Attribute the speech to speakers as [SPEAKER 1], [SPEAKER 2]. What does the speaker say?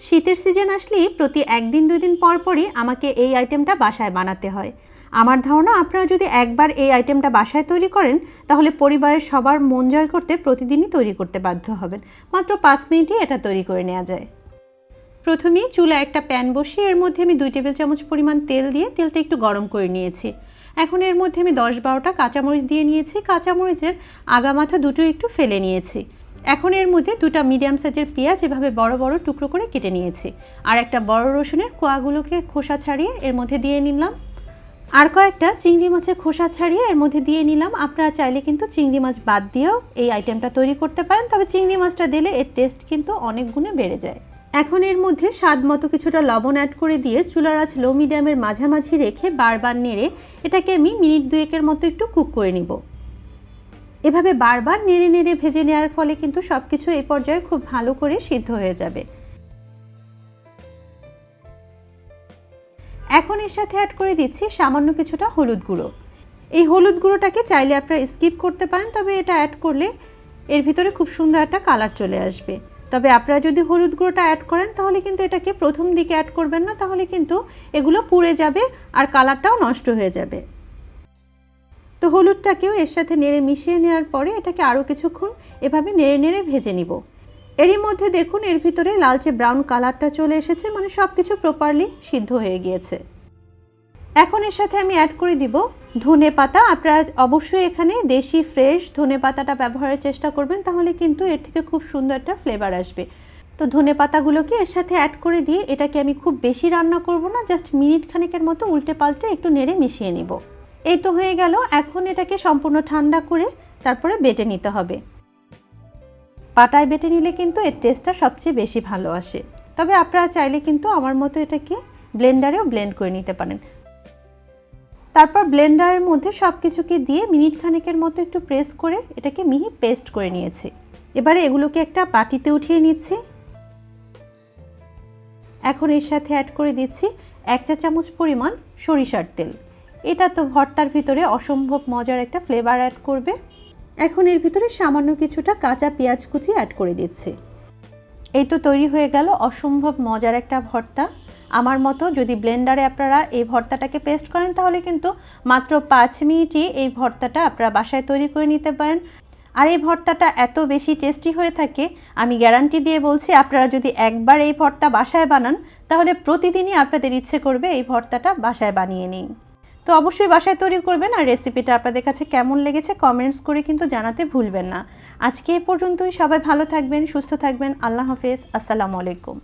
[SPEAKER 1] শীতের সিজন আসলেই প্রতি একদিন দুই দিন পর পরই আমাকে এই আইটেমটা বাসায় বানাতে হয়। আমার ধারণা, আপনারা যদি একবার এই আইটেমটা বাসায় তৈরি করেন, তাহলে পরিবারের সবার মন জয় করতে প্রতিদিনই তৈরি করতে বাধ্য হবেন। মাত্র পাঁচ মিনিটই এটা তৈরি করে নেওয়া যায়। প্রথমেই চুলা একটা প্যান বসিয়ে এর মধ্যে আমি দুই টেবিল চামচ পরিমাণ তেল দিয়ে তেলটা একটু গরম করে নিয়েছি। এখন এর মধ্যে আমি দশ বারোটা কাঁচামরিচ দিয়ে নিয়েছি। কাঁচামরিচের আগা মাথা দুটো একটু ফেলে নিয়েছি। এখন এর মধ্যে দুটো মিডিয়াম সাইজের পেঁয়াজ এভাবে বড় বড় টুকরো করে কেটে নিয়েছি। আর একটা বড় রসুনের কোয়াগুলোকে খোসা ছাড়িয়ে এর মধ্যে দিয়ে নিলাম। আর কয়েকটা চিংড়ি মাছের খোসা ছাড়িয়ে এর মধ্যে দিয়ে নিলাম। আপনারা চাইলে কিন্তু চিংড়ি মাছ বাদ দিয়েও এই আইটেমটা তৈরি করতে পারেন, তবে চিংড়ি মাছটা দিলে এর টেস্ট কিন্তু অনেক গুণে বেড়ে যায়। এখন এর মধ্যে স্বাদ মতো কিছুটা লবণ অ্যাড করে দিয়ে চুলার আঁচ লো মিডিয়ামের মাঝামাঝি রেখে বারবার নেড়ে এটাকে আমি মিনিট দুয়েকের মতো একটু কুক করে নিব। এভাবে বারবার নেড়ে নেড়ে ভেজে নেওয়ার ফলে কিন্তু সব কিছু এই পর্যায়ে খুব ভালো করে সিদ্ধ হয়ে যাবে। এখন এর সাথে অ্যাড করে দিচ্ছি সামান্য কিছুটা হলুদ গুঁড়ো। এই হলুদ গুঁড়োটাকে চাইলে আপনারা স্কিপ করতে পারেন, তবে এটা অ্যাড করলে এর ভিতরে খুব সুন্দর একটা কালার চলে আসবে। তবে আপনারা যদি হলুদ গুঁড়োটা অ্যাড করেন, তাহলে কিন্তু এটাকে প্রথম দিকে অ্যাড করবেন না, তাহলে কিন্তু এগুলো পুড়ে যাবে আর কালারটাও নষ্ট হয়ে যাবে। তো হলুদটাকেও এর সাথে নেড়ে মিশিয়ে নেওয়ার পরে এটাকে আরও কিছুক্ষণ এভাবে নেড়ে নেড়ে ভেজে নিব। এরই মধ্যে দেখুন এর ভিতরে লালচে ব্রাউন কালারটা চলে এসেছে মানে সব কিছু প্রপারলি সিদ্ধ হয়ে গিয়েছে। এখন এর সাথে আমি অ্যাড করে দিব ধনে পাতা। আপনারা অবশ্যই এখানে দেশি ফ্রেশ ধনে পাতাটা ব্যবহারের চেষ্টা করবেন, তাহলে কিন্তু এর থেকে খুব সুন্দর একটা ফ্লেভার আসবে। তো ধনে পাতাগুলোকে এর সাথে অ্যাড করে দিয়ে এটাকে আমি খুব বেশি রান্না করব না জাস্ট মিনিট খানেকের মতো উল্টে পাল্টে একটু নেড়ে মিশিয়ে নিব। এই তো হয়ে গেল। এখন এটাকে সম্পূর্ণ ঠান্ডা করে তারপরে বেটে নিতে হবে। পাটায় বেটে নিলে কিন্তু এর টেস্টটা সবচেয়ে বেশি ভালো আসে। তবে আপনারা চাইলে কিন্তু আমার মতো এটাকে ব্লেন্ডারেও ব্লেন্ড করে নিতে পারেন। তারপর ব্লেন্ডারের মধ্যে সব কিছুকে দিয়ে মিনিট খানেকের মতো একটু প্রেস করে এটাকে মিহি পেস্ট করে নিয়েছি। এবারে এগুলোকে একটা বাটিতে উঠিয়ে নিচ্ছি। এখন এর সাথে অ্যাড করে দিচ্ছি এক চা চামচ পরিমাণ সরিষার তেল। এটা তো ভর্তার ভিতরে অসম্ভব মজার একটা ফ্লেভার অ্যাড করবে। এখন এর ভিতরে সামান্য কিছুটা কাঁচা পেঁয়াজ কুচি অ্যাড করে দিচ্ছি। এই তো তৈরি হয়ে গেল অসম্ভব মজার একটা ভর্তা। আমার মতো যদি ব্লেন্ডারে আপনারা এই ভর্তাটাকে পেস্ট করেন, তাহলে কিন্তু মাত্র পাঁচ মিনিটই এই ভর্তাটা আপনারা বাসায় তৈরি করে নিতে পারেন। আর এই ভর্তাটা এত বেশি টেস্টি হয়ে থাকে, আমি গ্যারান্টি দিয়ে বলছি, আপনারা যদি একবার এই ভর্তা বাসায় বানান, তাহলে প্রতিদিনই আপনাদের ইচ্ছে করবে এই ভর্তাটা বাসায় বানিয়ে নিন। তো অবশ্যই বাসায় তৈরি করবেন আর রেসিপিটা আপনাদের কাছে কেমন লেগেছে কমেন্টস করে কিন্তু জানাতে ভুলবেন না। আজকে এই পর্যন্তই, সবাই ভালো থাকবেন, সুস্থ থাকবেন, আল্লাহ হাফেজ, আসসালামু আলাইকুম।